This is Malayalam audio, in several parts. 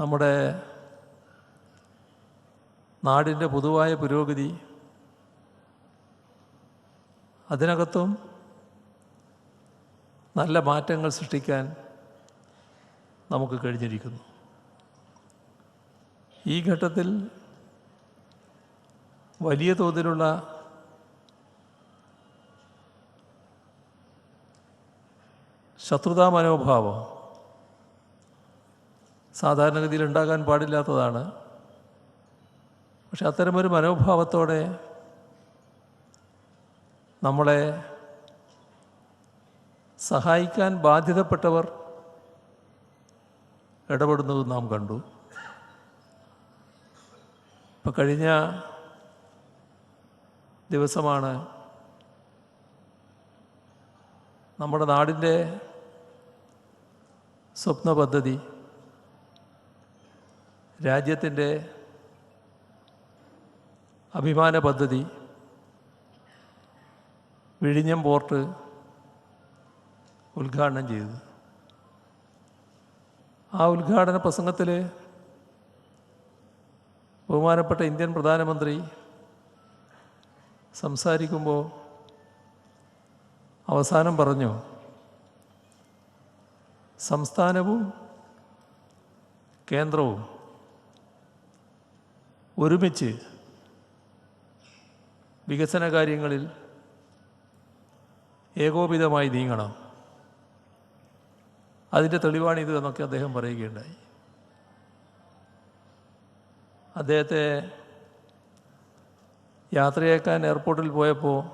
നമ്മുടെ നാടിന്റെ പൊതുവായ പുരോഗതി അതിനകത്തും നല്ല മാറ്റങ്ങൾ സൃഷ്ടിക്കാൻ നമുക്ക് കഴിഞ്ഞിരിക്കുന്നു. ഈ ഘട്ടത്തിൽ വലിയ തോതിലുള്ള ശത്രുതാ മനോഭാവം സാധാരണഗതിയിൽ ഉണ്ടാകാൻ പാടില്ലാത്തതാണ്. പക്ഷെ അത്തരമൊരു മനോഭാവത്തോടെ നമ്മളെ സഹായിക്കാൻ ബാധ്യതപ്പെട്ടവർ ഇടപെടുന്നത് നാം കണ്ടു. ഇപ്പം കഴിഞ്ഞ ദിവസമാണ് നമ്മുടെ നാടിന്റെ സ്വപ്ന പദ്ധതി രാജ്യത്തിന്റെ അഭിമാന പദ്ധതി വിഴിഞ്ഞം പോർട്ട് ഉദ്ഘാടനം ചെയ്തത് ആ ഉദ്ഘാടന പ്രസംഗത്തിൽ ബഹുമാനപ്പെട്ട ഇന്ത്യൻ പ്രധാനമന്ത്രി സംസാരിക്കുമ്പോൾ അവസാനം പറഞ്ഞു സംസ്ഥാനവും കേന്ദ്രവും ഒരുമിച്ച് വികസന കാര്യങ്ങളിൽ ഏകോപിതമായി നീങ്ങണം. അതിന്റെ തെളിവാണിത് എന്നൊക്കെ അദ്ദേഹം പറയുകയുണ്ടായി. അദ്ദേഹത്തെ യാത്രയേക്കാൻ എയർപോർട്ടിൽ പോയപ്പോൾ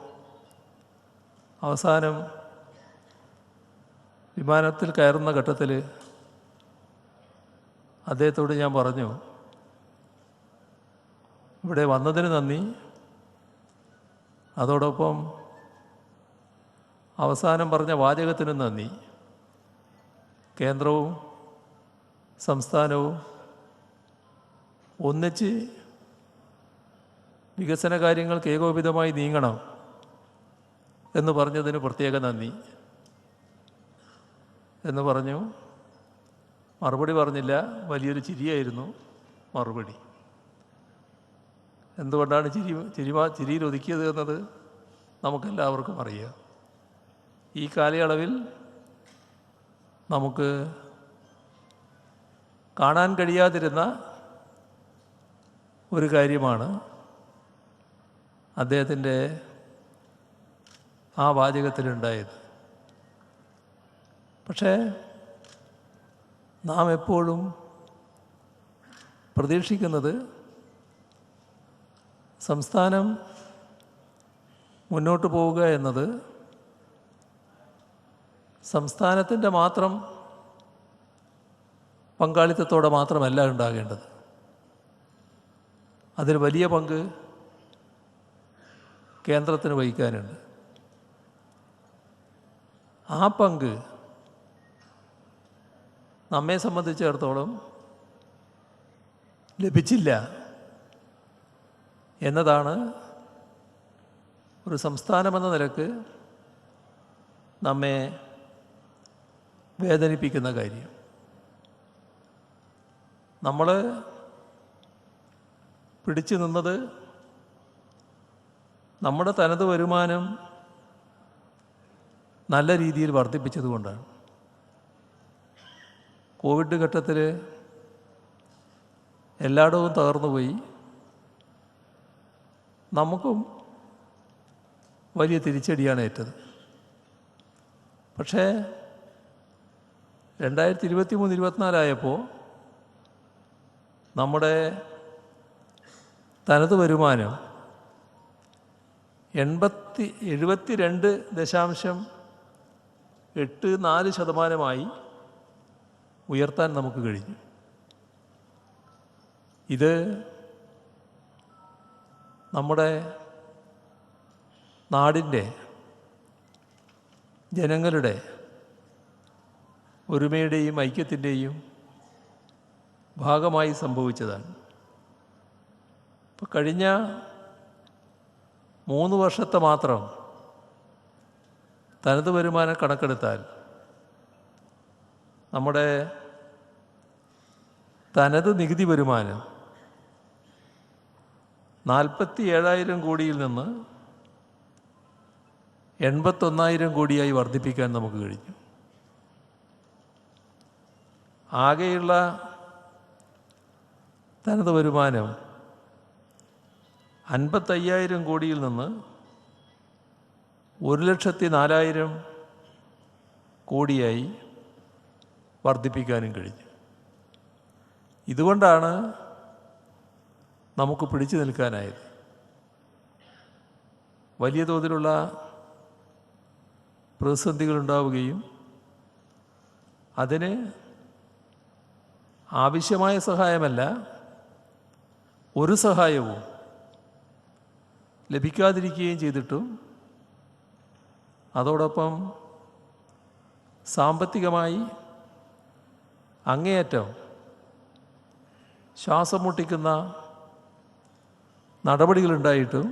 അവസാനം വിമാനത്തിൽ കയറുന്ന ഘട്ടത്തിൽ അദ്ദേഹത്തോട് ഞാൻ പറഞ്ഞു ഇവിടെ വന്നതിന് നന്ദി. അതോടൊപ്പം അവസാനം പറഞ്ഞ വാചകത്തിനും നന്ദി. കേന്ദ്രവും സംസ്ഥാനവും ഒന്നിച്ച് വികസന കാര്യങ്ങൾക്ക് ഏകോപിതമായി നീങ്ങണം എന്ന് പറഞ്ഞതിന് പ്രത്യേക നന്ദി എന്ന് പറഞ്ഞു. മറുപടി പറഞ്ഞില്ല. വലിയൊരു ചിരിയായിരുന്നു മറുപടി. എന്തുകൊണ്ടാണ് ചിരി ചിരിമാ ചിരിയിൽ ഒതുക്കിയത് എന്നത് നമുക്കെല്ലാവർക്കും അറിയാം. ഈ കാലയളവിൽ നമുക്ക് കാണാൻ കഴിയാതിരുന്ന ഒരു കാര്യമാണ് അദ്ദേഹത്തിന്റെ ആ വാചകത്തിലുണ്ടായത്. പക്ഷേ നാം എപ്പോഴും പ്രതീക്ഷിക്കുന്നത് സംസ്ഥാനം മുന്നോട്ട് പോവുക എന്നത് സംസ്ഥാനത്തിന്റെ മാത്രം പങ്കാളിത്തത്തോടെ മാത്രമല്ല ഉണ്ടാകേണ്ടത്. അതിൽ വലിയ പങ്ക് കേന്ദ്രത്തിന് വഹിക്കാനുണ്ട്. ആ പങ്ക് നമ്മെ സംബന്ധിച്ചിടത്തോളം ലഭിച്ചില്ല. എന്നതാണ് ഒരു സംസ്ഥാനമെന്ന നിലയ്ക്ക് നമ്മെ വേദനിപ്പിക്കുന്ന കാര്യം. നമ്മൾ പിടിച്ചു നിന്നത് നമ്മുടെ തനത് വരുമാനം നല്ല രീതിയിൽ വർദ്ധിപ്പിച്ചതുകൊണ്ടാണ് കോവിഡ് ഘട്ടത്തിൽ എല്ലായിടവും തകർന്നുപോയി നമുക്കും വലിയ തിരിച്ചടിയാണ് ഏറ്റത്. പക്ഷേ രണ്ടായിരത്തി ഇരുപത്തി മൂന്ന് ഇരുപത്തിനാലായപ്പോൾ നമ്മുടെ തനത് വരുമാനം എൺപത്തി എഴുപത്തി രണ്ട് ദശാംശം എട്ട് നാല് ശതമാനമായി ഉയർത്താൻ നമുക്ക് കഴിഞ്ഞു. ഇത് നമ്മുടെ നാടിന്റെ ജനങ്ങളുടെ ഒരുമയുടെയും ഐക്യത്തിന്റെയും ഭാഗമായി സംഭവിച്ചതാണ്. ഇപ്പോൾ കഴിഞ്ഞ മൂന്ന് വർഷത്തെ മാത്രം തനത് വരുമാനം കണക്കെടുത്താൽ നമ്മുടെ തനത് നികുതി വരുമാനം നാൽപ്പത്തി ഏഴായിരം കോടിയിൽ നിന്ന് എൺപത്തൊന്നായിരം കോടിയായി വർദ്ധിപ്പിക്കാൻ നമുക്ക് കഴിഞ്ഞു. ആകെയുള്ള തനത് വരുമാനം അൻപത്തയ്യായിരം കോടിയിൽ നിന്ന് ഒരു ലക്ഷത്തി നാലായിരം കോടിയായി വർദ്ധിപ്പിക്കാനും കഴിഞ്ഞു. ഇതുകൊണ്ടാണ് നമുക്ക് പിടിച്ചു നിൽക്കാനായത്. വലിയ തോതിലുള്ള പ്രതിസന്ധികളുണ്ടാവുകയും അതിന് ആവശ്യമായ സഹായമല്ല ഒരു സഹായവും ലഭിക്കാതിരിക്കുകയും ചെയ്തിട്ടും അതോടൊപ്പം സാമ്പത്തികമായി അങ്ങേയറ്റം ശ്വാസം മുട്ടിക്കുന്ന നടപടികളുണ്ടായിട്ടും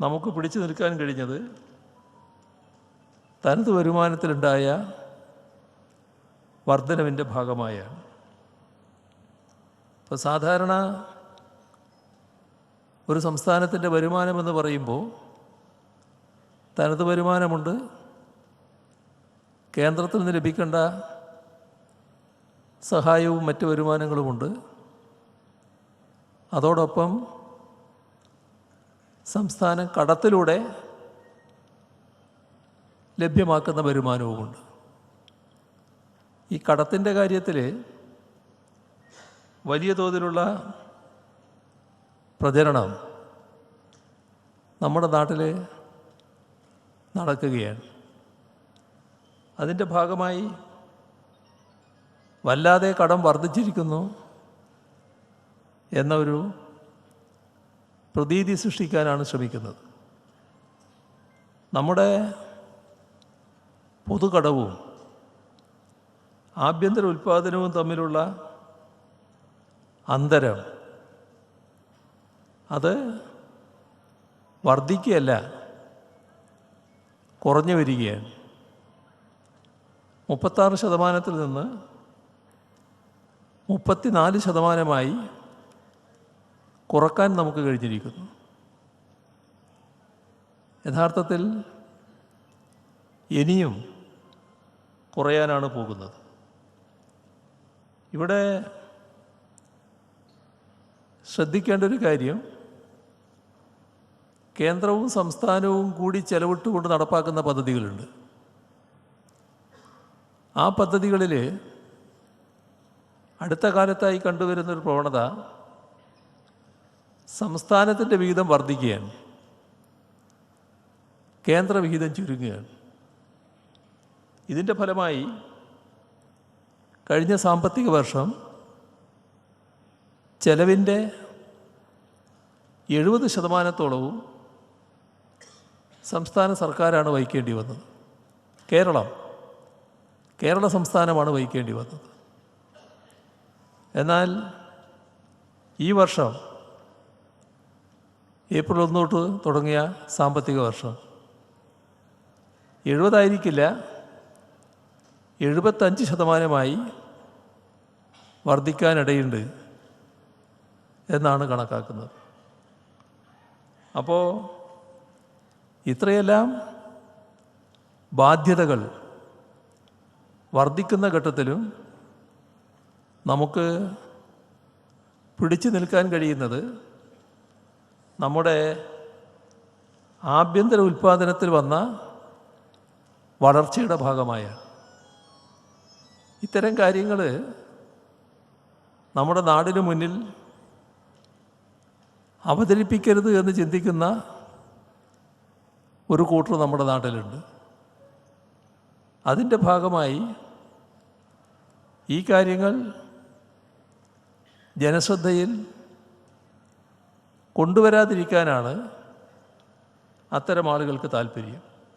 നമുക്ക് പിടിച്ചു നിൽക്കാൻ കഴിഞ്ഞത് തനത് വരുമാനത്തിലുണ്ടായ വർധനവിന്റെ ഭാഗമായാണ്. ഇപ്പോൾ സാധാരണ ഒരു സംസ്ഥാനത്തിന്റെ വരുമാനമെന്ന് പറയുമ്പോൾ തനത് വരുമാനമുണ്ട് കേന്ദ്രത്തിൽ നിന്ന് ലഭിക്കേണ്ട സഹായവും മറ്റ് വരുമാനങ്ങളുമുണ്ട്. അതോടൊപ്പം സംസ്ഥാനം കടത്തിലൂടെ ലഭ്യമാക്കുന്ന വരുമാനവുമുണ്ട്. ഈ കടത്തിന്റെ കാര്യത്തിൽ വലിയ തോതിലുള്ള പ്രചരണം നമ്മുടെ നാട്ടിൽ നടക്കുകയാണ്. അതിന്റെ ഭാഗമായി വല്ലാതെ കടം വർദ്ധിച്ചിരിക്കുന്നു. എന്ന ഒരു പ്രതീതി സൃഷ്ടിക്കാനാണ് ശ്രമിക്കുന്നത്. നമ്മുടെ പൊതുകടവും ആഭ്യന്തര ഉൽപ്പാദനവും തമ്മിലുള്ള അന്തരം അത് വർദ്ധിക്കുകയല്ല കുറഞ്ഞു വരികയാണ്. മുപ്പത്താറ് ശതമാനത്തിൽ നിന്ന് മുപ്പത്തിനാല് ശതമാനമായി കുറയ്ക്കാൻ നമുക്ക് കഴിഞ്ഞിരിക്കുന്നു. യഥാർത്ഥത്തിൽ ഇനിയും കുറയാനാണ് പോകുന്നത്. ഇവിടെ ശ്രദ്ധിക്കേണ്ട ഒരു കാര്യം കേന്ദ്രവും സംസ്ഥാനവും കൂടി ചെലവിട്ടുകൊണ്ട് നടപ്പാക്കുന്ന പദ്ധതികളുണ്ട്. ആ പദ്ധതികളിൽ അടുത്ത കാലത്തായി കണ്ടുവരുന്നൊരു പ്രവണത സംസ്ഥാനത്തിന്റെ വിഹിതം വർദ്ധിക്കുകയാണ്. കേന്ദ്ര വിഹിതം ചുരുങ്ങുകയാണ്. ഇതിന്റെ ഫലമായി കഴിഞ്ഞ സാമ്പത്തിക വർഷം ചെലവിന്റെ എഴുപത് ശതമാനത്തോളവും സംസ്ഥാന സർക്കാരാണ് വഹിക്കേണ്ടി വന്നത്. കേരളം കേരള സംസ്ഥാനമാണ് വഹിക്കേണ്ടി വന്നത്. എന്നാൽ ഈ വർഷം ഏപ്രിൽ ഒന്ന് തൊട്ട് തുടങ്ങിയ സാമ്പത്തിക വർഷം. എഴുപതായിരിക്കില്ല. എഴുപത്തഞ്ച് ശതമാനമായി വർദ്ധിക്കാനിടയുണ്ട് എന്നാണ് കണക്കാക്കുന്നത്. അപ്പോൾ ഇത്രയെല്ലാം ബാധ്യതകൾ വർദ്ധിക്കുന്ന ഘട്ടത്തിലും നമുക്ക് പിടിച്ചു നിൽക്കാൻ കഴിയുന്നത് നമ്മുടെ ആഭ്യന്തര ഉൽപ്പാദനത്തിൽ വന്ന വളർച്ചയുടെ ഭാഗമായ ഇത്തരം കാര്യങ്ങൾ നമ്മുടെ നാടിന് മുന്നിൽ അവതരിപ്പിക്കരുത് എന്ന് ചിന്തിക്കുന്ന ഒരു കൂട്ടർ നമ്മുടെ നാട്ടിലുണ്ട്. അതിന്റെ ഭാഗമായി ഈ കാര്യങ്ങൾ ജനശ്രദ്ധയിൽ കൊണ്ടുവരാതിരിക്കാനാണ് അത്തരം ആളുകൾക്ക് താല്പര്യം.